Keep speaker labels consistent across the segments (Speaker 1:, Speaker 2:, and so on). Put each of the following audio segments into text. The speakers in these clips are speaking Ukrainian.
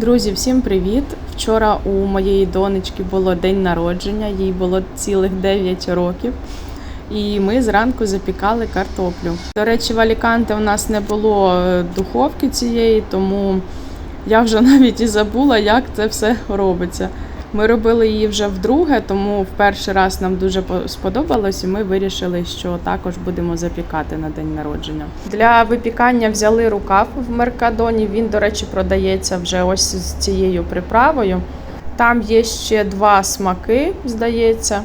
Speaker 1: Друзі, всім привіт! Вчора у моєї донечки було день народження, їй було цілих 9 років. І ми зранку запікали картоплю. До речі, в Аліканте у нас не було е, духовки цієї, тому я вже навіть і забула, як це все робиться. Ми робили її вже вдруге, тому в перший раз нам дуже сподобалось, і ми вирішили, що також будемо запікати на день народження. Для випікання взяли рукав в Меркадоні. Він, до речі, продається вже ось з цією приправою. Там є ще два смаки, здається,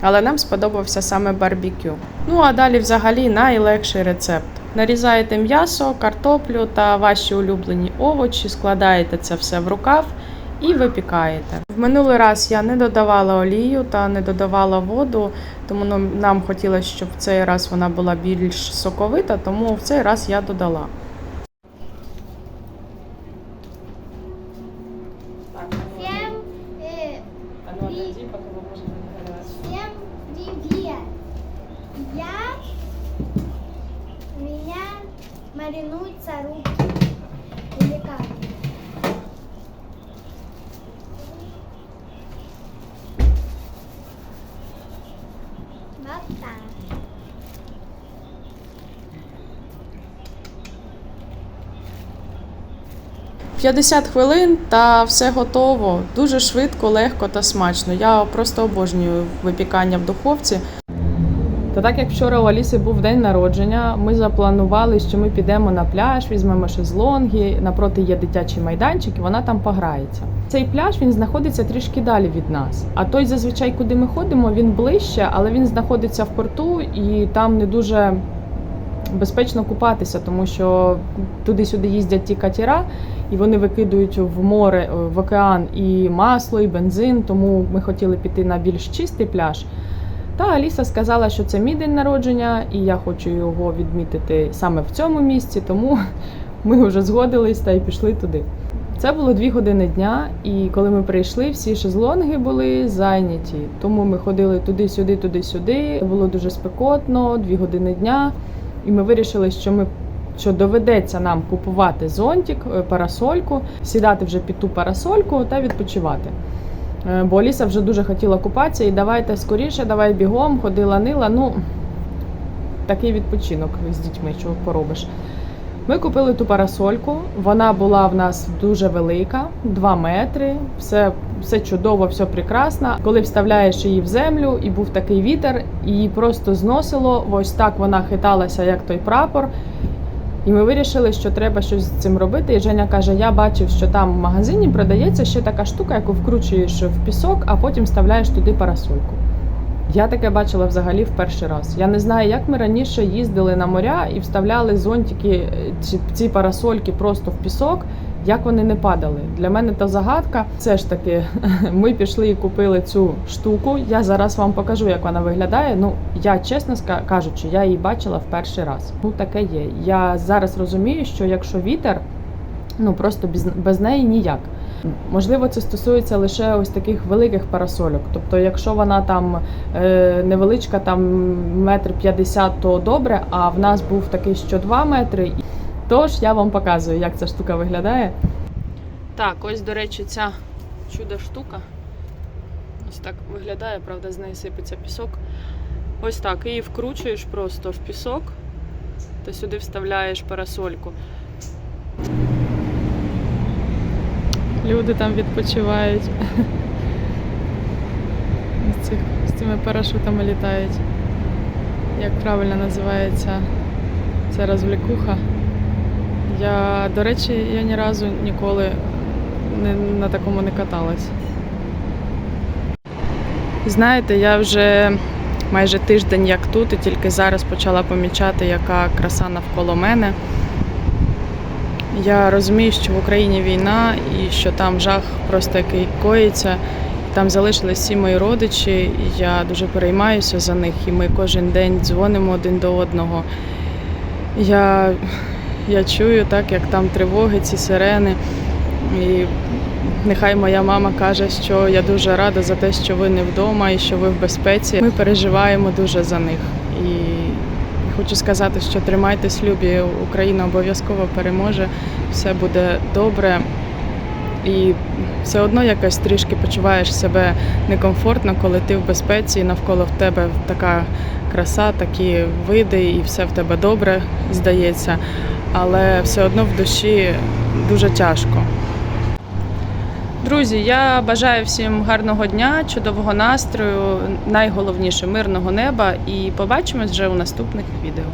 Speaker 1: але нам сподобався саме барбекю. Ну а далі, взагалі, найлегший рецепт. Нарізаєте м'ясо, картоплю та ваші улюблені овочі, складаєте це все в рукав і випікаєте. В минулий раз я не додавала олію та не додавала воду, тому нам- хотілося, щоб в цей раз вона була більш соковита, тому в цей раз я додала.
Speaker 2: Всем, э, всем привет! Я, у меня маринуются руки. Или так.
Speaker 1: 50 хвилин та все готово. Дуже швидко, легко та смачно. Я просто обожнюю випікання в духовці. Та так як вчора у Аліси був день народження, ми запланували, що ми підемо на пляж, візьмемо шезлонги. Напроти є дитячий майданчик, і вона там пограється. Цей пляж він знаходиться трішки далі від нас. А той, зазвичай, куди ми ходимо, він ближче, але він знаходиться в порту і там не дуже безпечно купатися, тому що туди-сюди їздять ті катера, і вони викидують в море, в океан і масло, і бензин. Тому ми хотіли піти на більш чистий пляж. Та Аліса сказала, що це мій день народження, і я хочу його відмітити саме в цьому місці, тому ми вже згодились та й пішли туди. Це було дві години дня, і коли ми прийшли, всі шезлонги були зайняті. Тому ми ходили туди-сюди, туди-сюди. Було дуже спекотно, дві години дня. І ми вирішили, що ми що доведеться нам купувати зонтик, е, парасольку, сідати вже під ту парасольку та відпочивати. Е, Бо Аліса вже дуже хотіла купатися, і давайте скоріше, давай бігом, ходила нила. Ну такий відпочинок з дітьми, що поробиш. Ми купили ту парасольку. Вона була в нас дуже велика, 2 метри. Все, все чудово, все прекрасно. Коли вставляєш її в землю, і був такий вітер, її просто зносило. Ось так вона хиталася, як той прапор. І ми вирішили, що треба щось з цим робити. І Женя каже: Я бачив, що там в магазині продається ще така штука, яку вкручуєш в пісок, а потім вставляєш туди парасольку. Я таке бачила взагалі в перший раз. Я не знаю, як ми раніше їздили на моря і вставляли зонтики, е, ці, ці парасольки просто в пісок, як вони не падали. Для мене та загадка. Це ж таки, ми пішли і купили цю штуку. Я зараз вам покажу, як вона виглядає. Ну, я чесно кажучи, я її бачила в перший раз. Ну, таке є. Я зараз розумію, що якщо вітер, ну просто без, без неї ніяк. Можливо, це стосується лише ось таких великих парасольок. Тобто, якщо вона там е, невеличка, там метр п'ятдесят, то добре. А в нас був такий, що 2 метри. Тож я вам показую, як ця штука виглядає. Так, ось, до речі, ця чудо штука. Ось так виглядає, правда, з неї сипеться пісок. Ось так, і її вкручуєш просто в пісок, та сюди вставляєш парасольку. Люди там відпочивають. З, цих, з цими парашутами літають. Як правильно називається ця розвлікуха. Я, до речі, я ні разу ніколи не, на такому не каталась. Знаєте, я вже майже тиждень як тут, і тільки зараз почала помічати, яка краса навколо мене. Я розумію, що в Україні війна і що там жах просто який коїться. Там залишились всі мої родичі, і я дуже переймаюся за них, і ми кожен день дзвонимо один до одного. Я, я чую так, як там тривоги, ці сирени. І нехай моя мама каже, що я дуже рада за те, що ви не вдома і що ви в безпеці. Ми переживаємо дуже за них. І Хочу сказати, що тримайтесь, любі, Україна обов'язково переможе, все буде добре. І все одно якось трішки почуваєш себе некомфортно, коли ти в безпеці, навколо в тебе така краса, такі види, і все в тебе добре здається. Але все одно в душі дуже тяжко. Друзі, я бажаю всім гарного дня, чудового настрою, найголовніше мирного неба і побачимось вже у наступних відео.